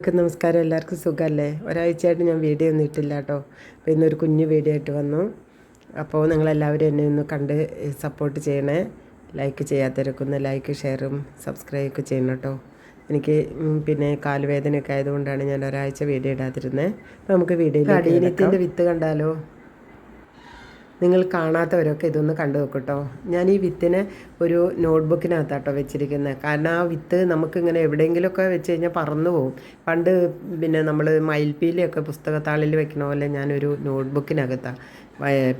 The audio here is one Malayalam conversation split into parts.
എല്ലാവർക്കും നമസ്കാരം എല്ലാവർക്കും സുഖമല്ലേ? ഒരാഴ്ചയായിട്ട് ഞാൻ വീഡിയോ ഒന്നും ഇട്ടില്ല കേട്ടോ. അപ്പോൾ ഇന്നൊരു കുഞ്ഞു വീഡിയോ ആയിട്ട് വന്നു. അപ്പോൾ നിങ്ങളെല്ലാവരും എന്നെ ഒന്ന് കണ്ട് സപ്പോർട്ട് ചെയ്യണേ. ലൈക്ക് ചെയ്യാത്തവരൊക്കെ ഒന്ന് ലൈക്ക് ഷെയറും സബ്സ്ക്രൈബ് ഒക്കെ ചെയ്യണം കേട്ടോ. എനിക്ക് പിന്നെ കാലുവേദനയൊക്കെ ആയതുകൊണ്ടാണ് ഞാൻ ഒരാഴ്ച വീഡിയോ ഇടാതിരുന്നത് അപ്പോൾ നമുക്ക് വീഡിയോ അടീനത്തിന്റെ വിത്ത് കണ്ടാലോ? നിങ്ങൾ കാണാത്തവരൊക്കെ ഇതൊന്ന് കണ്ടു നോക്കട്ടോ ഞാൻ ഈ വിത്തിനെ ഒരു നോട്ട്ബുക്കിനകത്താട്ടോ വെച്ചിരിക്കുന്നത് കാരണം ആ വിത്ത് നമുക്കിങ്ങനെ എവിടെയെങ്കിലുമൊക്കെ വെച്ച് കഴിഞ്ഞാൽ പറന്നു പോകും പണ്ട് പിന്നെ നമ്മൾ മയിൽപ്പീലിയൊക്കെ പുസ്തകത്താളിൽ വെക്കണ പോലെ ഞാനൊരു നോട്ട്ബുക്കിനകത്താണ്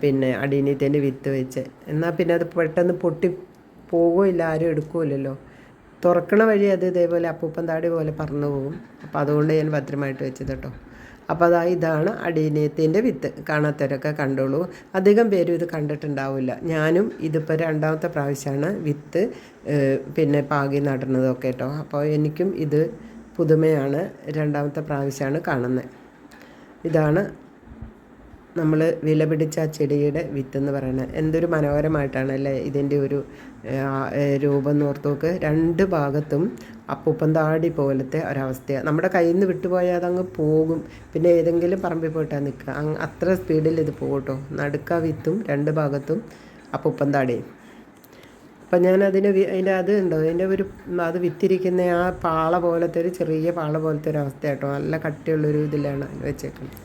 പിന്നെ അടിനീത്തേന്റെ വിത്ത് വെച്ച്. എന്നാൽ പിന്നെ അത് പെട്ടെന്ന് പൊട്ടി പോകുമില്ല ആരും എടുക്കുമല്ലോ തുറക്കണ വഴി അത് ഇതേപോലെ അപ്പൂപ്പൻ താടി പോലെ പറന്നു പോകും അപ്പോൾ അതുകൊണ്ട് ഞാൻ ഭദ്രമായിട്ട് വെച്ചത് കേട്ടോ അപ്പോൾ അതാ ഇതാണ് അടീനീയത്തിന്റെ വിത്ത്. കാണാത്തവരൊക്കെ കണ്ടോളൂ. അധികം പേരും ഇത് കണ്ടിട്ടുണ്ടാവില്ല. ഞാനും ഇതിപ്പോൾ രണ്ടാമത്തെ പ്രാവശ്യമാണ് വിത്ത് പിന്നെ പാകി നടുന്നതൊക്കെ കേട്ടോ. അപ്പോൾ എനിക്കും ഇത് പുതുമയാണ് രണ്ടാമത്തെ പ്രാവശ്യമാണ് കാണുന്നത് ഇതാണ് നമ്മൾ വിലപിടിച്ച ആ ചെടിയുടെ വിത്തെന്ന് പറയുന്നത് എന്തൊരു മനോഹരമായിട്ടാണ് അല്ലേ ഇതിന്റെ ഒരു രൂപം നോർത്തോക്ക് രണ്ട് ഭാഗത്തും അപ്പൂപ്പം താടി പോലത്തെ ഒരവസ്ഥയാണ് നമ്മുടെ കയ്യിൽ നിന്ന് വിട്ടുപോയാൽ അതങ്ങ് പോകും. പിന്നെ ഏതെങ്കിലും പറമ്പിൽ പോയിട്ടാണ് നിൽക്കുക. അത്ര സ്പീഡിൽ ഇത് പോകട്ടോ നടുക്ക വിത്തും രണ്ട് ഭാഗത്തും അപ്പൂപ്പം താടിയും. അപ്പം ഞാൻ അതിന് അതിന്റെ അത് ഉണ്ടോ അതിന്റെ ഒരു അത് വിത്തിരിക്കുന്ന ആ പാള പോലത്തെ ഒരു ചെറിയ പാള പോലത്തെ ഒരു അവസ്ഥ കേട്ടോ. നല്ല കട്ടിയുള്ളൊരു ഇതിലാണ് വെച്ചേക്കുന്നത്.